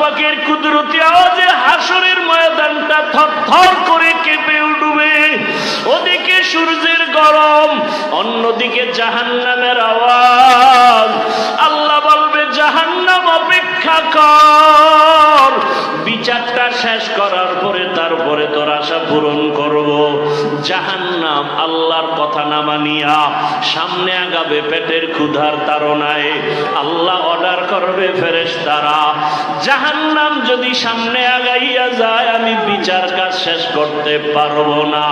পাকের কুদরতি ময়দানটা করে কেঁপে ওদিকে সূর্যের গরম, অন্যদিকে জাহান্নামের আওয়াজ। আল্লাহ বলবে, জাহান্নাম অপেক্ষা কর। শেষ করার পরে তারপরে তোর আশা পূরণ করব। জাহান্নাম, আল্লাহর কথা না মানিয়া সামনে আগাবে পেটের ক্ষুধার তাড়নায়। আল্লাহ অর্ডার করবে ফেরেশ তারা জাহান্নাম যদি সামনে আগাইয়া যায়, আমি বিচার কাজ শেষ করতে পারব না।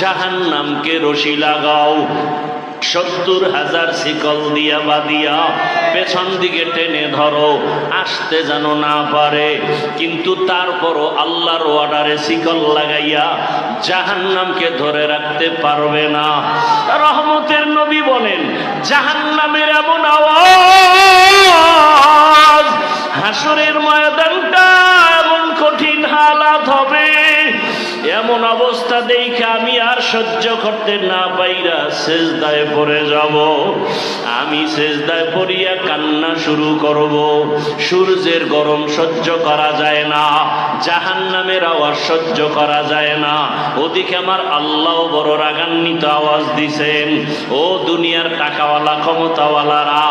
জাহান্নামকে রশি লাগাও। সত্তর হাজার শিকল দিয়া বাদিয়া পেছন দিকে টেনে ধরো, আসতে যেন না পারে। কিন্তু তারপরও আল্লাহর অর্ডারে শিকল লাগাইয়া জাহান্নামকে ধরে রাখতে পারবে না। রহমতের নবী বলেন, জাহান্নামের এমন আওয়াজ, হাসরের ময়দানটা এমন কঠিন হালাত হবে এমন অবস্থা দেখে আমি আর সহ্য করতে না পাইরা সেজদায় পড়ে যাব। আমি সেজদায় পড়িয়া কান্না শুরু করব। সূর্যের গরম সহ্য করা যায় না জাহান নামের আওয়াজ সহ্য করা যায় না। ওদিকে আমার আল্লাহ বড় রাগান্বিত আওয়াজ দিছেন, ও দুনিয়ার টাকাওয়ালা, ক্ষমতাওয়ালারা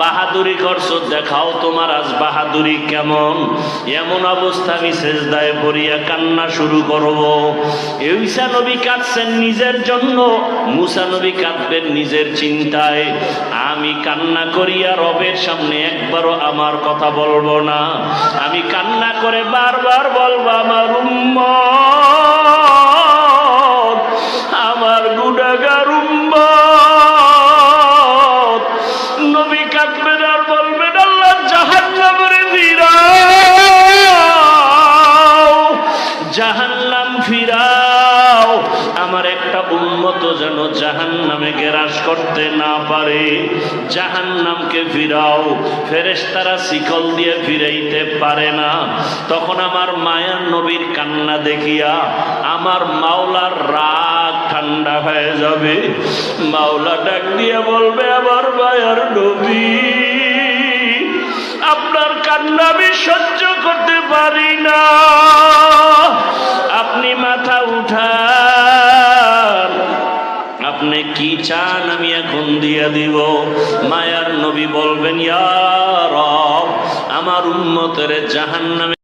বাহাদুরি করছ, দেখাও তোমার আজ বাহাদুরি কেমন? এমন অবস্থা আমি সেজদায় পড়িয়া কান্না শুরু করব। ঈসা নবী কাঁদছেন নিজের জন্য, মুসা নবী কাঁদবেন নিজের চিন্তায়। আমি কান্না করিয়া রবের সামনে একবারও আমার কথা বলব না। আমি কান্না করে বারবার বলব, আমার উম্মত! উন্মত যেন জাহান্নামে গেরাস করতে না পারে। জাহান্নামকে ফিরাও, ফেরেশতারা শিকল দিয়ে ফিরাইতে পারে না। তখন আমার মায়ার নবীর কান্না দেখিয়া আমার মাওলার রাগ ঠান্ডা হয়ে যাবে। মাওলা ডাক দিয়ে বলবে, আমার মায়ার নবী, আপনার কান্না আমি সহ্য করতে পারি না। আপনি মাথা আপনি কি চান আমি এখন দিয়ে দিব? মায়ার নবী বলবেন ইয়ার আমার উন্মতের জাহান্নামে